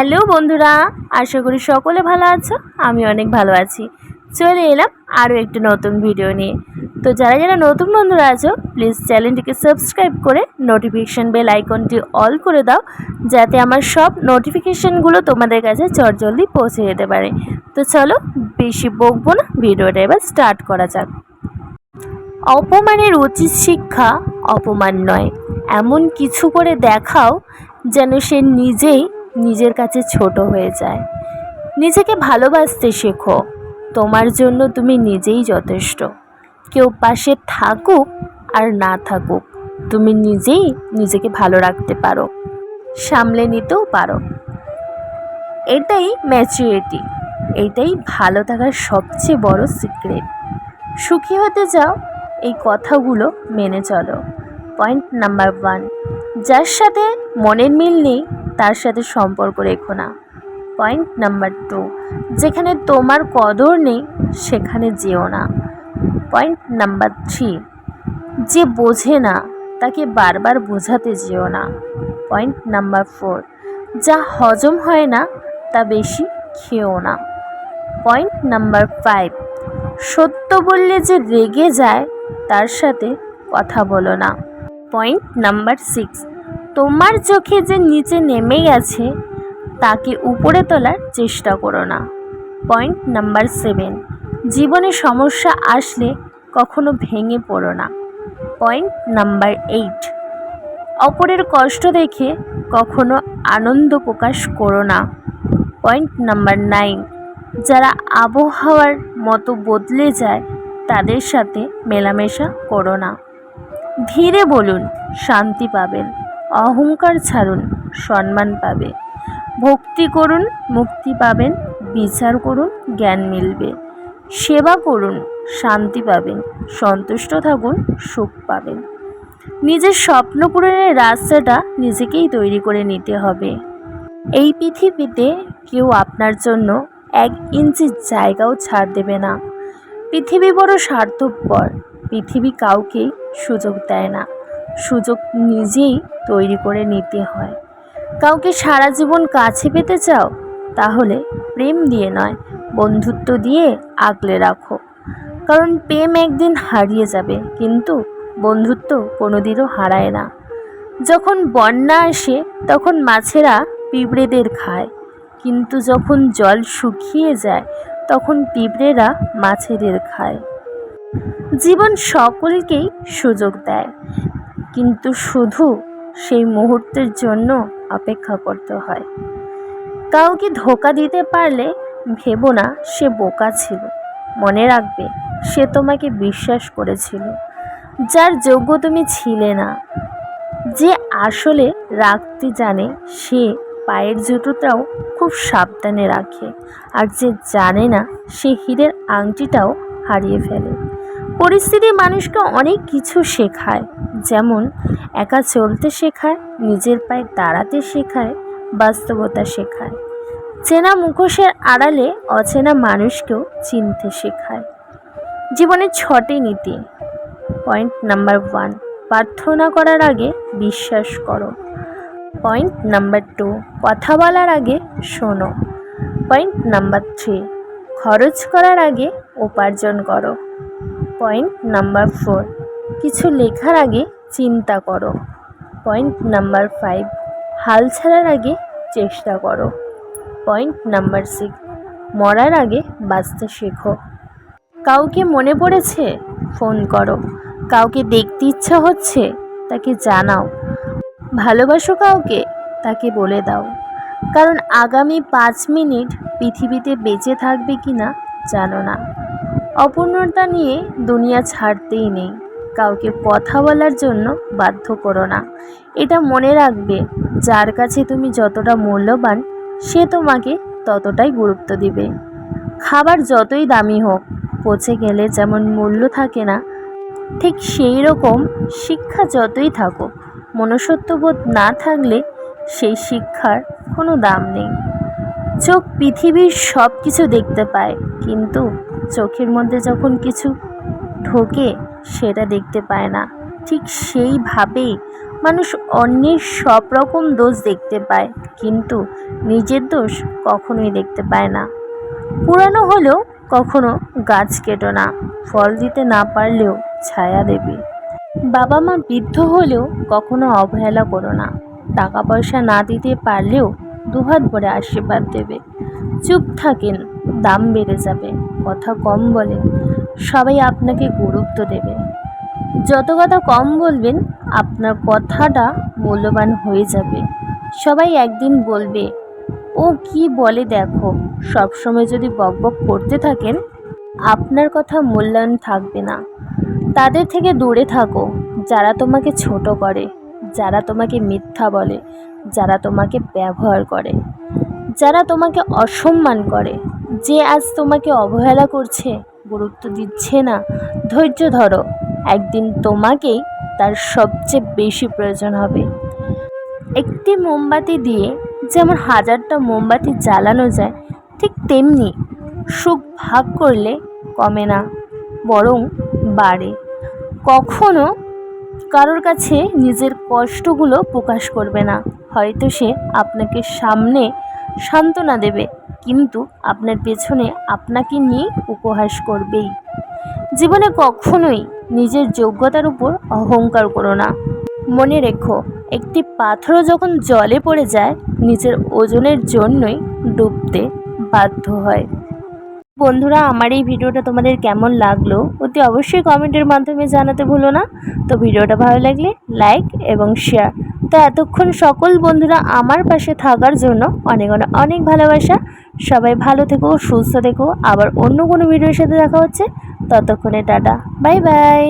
Hello বন্ধুরা, আশা করি সকলে ভালো আছো, আমি অনেক ভালো আছি। চলে এলাম আরও একটি নতুন ভিডিও নিয়ে। তো যারা যারা নতুন বন্ধুরা আছো প্লিজ চ্যানেলটিকে সাবস্ক্রাইব করে নোটিফিকেশান বেল আইকনটি অল করে দাও, যাতে আমার সব নোটিফিকেশানগুলো তোমাদের কাছে চটজলদি পৌঁছে যেতে পারে। তো চলো বেশি বকবো না ভিডিওটা এবার স্টার্ট করা যাক। অপমানের উচিত শিক্ষা অপমান নয়, এমন কিছু করে দেখাও যেন সে নিজেই নিজের কাছে ছোট হয়ে যায়। নিজেকে ভালোবাসতে শেখো। তোমার জন্য তুমি নিজেই যথেষ্ট। কেউ পাশে থাকুক আর না থাকুক, তুমি নিজেই নিজেকে ভালো রাখতে পারো, সামলে নিতেও পারো। এটাই ম্যাচুরিটি এটাই ভালো থাকার সবচেয়ে বড় সিক্রেট সুখী হতে যাও এই কথাগুলো মেনে চলো। পয়েন্ট নাম্বার ওয়ান যার সাথে মনের মিল নেই তার সাথে সম্পর্ক রেখো না। পয়েন্ট নাম্বার টু, যেখানে তোমার কদর নেই, সেখানে যেও না। পয়েন্ট নাম্বার থ্রি, যে বোঝে না, তাকে বারবার বোঝাতে যেও না। পয়েন্ট নাম্বার ফোর, যা হজম হয় না, তা বেশি খেও না। পয়েন্ট নাম্বার ফাইভ, সত্য বললে যে রেগে যায়, তার সাথে কথা বলো না। পয়েন্ট নাম্বার সিক্স তোমার চোখে যে নিচে নেমে গেছে তাকে উপরে তোলার চেষ্টা করো না। Point number seven. জীবনে সমস্যা আসলে কখনো ভেঙে পড়ো না। Point number eight. অপরের কষ্ট দেখে কখনো আনন্দ প্রকাশ করো না। Point number nine. যারা আবহাওয়ার মতো বদলে যায়, তাদের সাথে মেলামেশা করো না। ধীরে বলুন, শান্তি পাবেন। অহংকার ছাড়ুন, সম্মান পাবে। ভক্তি করুন, মুক্তি পাবেন, বিচার করুন, জ্ঞান মিলবে। সেবা করুন, শান্তি পাবেন, সন্তুষ্ট থাকুন, সুখ পাবেন। নিজের স্বপ্ন পূরণের রাস্তাটা নিজেকেই তৈরি করে নিতে হবে। এই পৃথিবীতে কেউ আপনার জন্য এক ইঞ্চি জায়গাও ছাড় দেবে না। পৃথিবী বড় স্বার্থপর, পৃথিবী কাউকেই সুযোগ দেয় না। সুযোগ নিজেই তৈরি করে নিতে হয়। কাউকে সারা জীবন কাছে পেতে চাও, তাহলে প্রেম দিয়ে নয়, বন্ধুত্ব দিয়ে আগলে রাখো। কারণ প্রেম একদিন হারিয়ে যাবে, কিন্তু বন্ধুত্ব কোনোদিনও হারায় না। যখন বন্যা আসে, তখন মাছেরা পিঁপড়েদের খায়। কিন্তু যখন জল শুকিয়ে যায়, তখন পিঁপড়েরা মাছেদের খায়। জীবন সকলকেই সুযোগ দেয়। কিন্তু শুধু সেই মুহূর্তের জন্য অপেক্ষা করতে হয়। কাউকে ধোকা দিতে পারলে ভেবো না, সে বোকা ছিল। মনে রাখবে, সে তোমাকে বিশ্বাস করেছিল। যার যোগ্য তুমি ছিলে না। যে আসলে রাখতে জানে, সে পায়ের জুতোটাও খুব সাবধানে রাখে। আর যে জানে না, সে হীরের আংটিটাও হারিয়ে ফেলে। পরিস্থিতি মানুষকে অনেক কিছু শেখায়। যেমন, একা চলতে শেখায়, নিজের পায়ে দাঁড়াতে শেখায়, বাস্তবতা শেখায়। চেনা মুখোশের আড়ালে অচেনা মানুষকেও চিনতে শেখায়। জীবনের ছটি নীতি। পয়েন্ট নাম্বার ওয়ান, প্রার্থনা করার আগে বিশ্বাস করো। পয়েন্ট নাম্বার টু, কথা বলার আগে শোনো। পয়েন্ট নাম্বার থ্রি, খরচ করার আগে উপার্জন করো। পয়েন্ট নাম্বার ফোর কিছু লেখার আগে চিন্তা করো। পয়েন্ট নাম্বার ফাইভ হাল ছাড়ার আগে চেষ্টা করো। পয়েন্ট নাম্বার সিক্স মরার আগে বাঁচতে শেখো। কাউকে মনে পড়েছে? ফোন করো। কাউকে দেখতে ইচ্ছা হচ্ছে? তাকে জানাও। ভালোবাসো কাউকে? তাকে বলে দাও। কারণ আগামী পাঁচ মিনিট পৃথিবীতে বেঁচে থাকবে কি না জানো না। অপূর্ণতা নিয়ে দুনিয়া ছাড়তেই নেই। কাউকে কথা বলার জন্য বাধ্য করো না। এটা মনে রাখবে, যার কাছে তুমি যতটা মূল্যবান, সে তোমাকে ততটাই গুরুত্ব দিবে। খাবার যতই দামি হোক, পচে গেলে যেমন মূল্য থাকে না, ঠিক সেই রকম শিক্ষা যতই থাকুক, মনুষ্যত্ববোধ না থাকলে সেই শিক্ষার কোনো দাম নেই। চোখ পৃথিবীর সব কিছু দেখতে পায়, কিন্তু চোখের মধ্যে যখন কিছু ঢোকে, সেটা দেখতে পায় না। ঠিক সেইভাবেই মানুষ অন্যের সব রকম দোষ দেখতে পায়, কিন্তু নিজের দোষ কখনোই দেখতে পায় না। পুরানো হলেও কখনো গাছ কেটো না, ফল দিতে না পারলেও ছায়া দেবে। বাবা মা বৃদ্ধ হলেও কখনো অবহেলা করো না টাকা পয়সা না দিতে পারলেও দুহাত ভরে আশীর্বাদ দেবে। চুপ থাকেন, দাম বেড়ে যাবে, কথা কম বলেন, সবাই আপনাকে গুরুত্ব দেবে। যত কথা কম বলবেন, আপনার কথাটা মূল্যবান হয়ে যাবে। সবাই একদিন বলবে, ও কি বলে দেখো? সবসময় যদি বকবক করতে থাকেন, আপনার কথা মূল্যায়ন থাকবে না। তাদের থেকে দূরে থাকো, যারা তোমাকে ছোট করে, যারা তোমাকে মিথ্যা বলে, যারা তোমাকে ব্যবহার করে। যারা তোমাকে অসম্মান করে, যে আজ তোমাকে অবহেলা করছে, গুরুত্ব দিচ্ছে না, ধৈর্য ধরো, একদিন তোমাকেই তার সবচেয়ে বেশি প্রয়োজন হবে। একটি মোমবাতি দিয়ে যেমন হাজারটা মোমবাতি জ্বালানো যায়, ঠিক তেমনি সুখ ভাগ করলে কমে না, বরং বাড়ে। কখনো কারোর কাছে নিজের কষ্টগুলো প্রকাশ করবে না, হয়তো সে আপনাকে সামনে সান্ত্বনা দেবে, কিন্তু আপনার পেছনে আপনাকে নিয়ে উপহাস করবেই। জীবনে কখনোই নিজের যোগ্যতার উপর অহংকার করো না। মনে রেখো, একটি পাথরও যখন জলে পড়ে যায়, নিজের ওজনের জন্যই ডুবতে বাধ্য হয়। বন্ধুরা, আমার এই ভিডিওটা তোমাদের কেমন লাগল অতি অবশ্যই কমেন্টের মাধ্যমে জানাতে ভুলো না। তো ভিডিওটা ভালো লাগলে লাইক এবং শেয়ার তো এতক্ষণ সকল বন্ধুরা আমার পাশে থাকার জন্য অনেক অনেক অনেক ভালোবাসা। সবাই ভালো থেকো, সুস্থ থেকো। আবার অন্য কোনো ভিডিওর সাথে দেখা হচ্ছে। ততক্ষণে টাটা। Bye bye.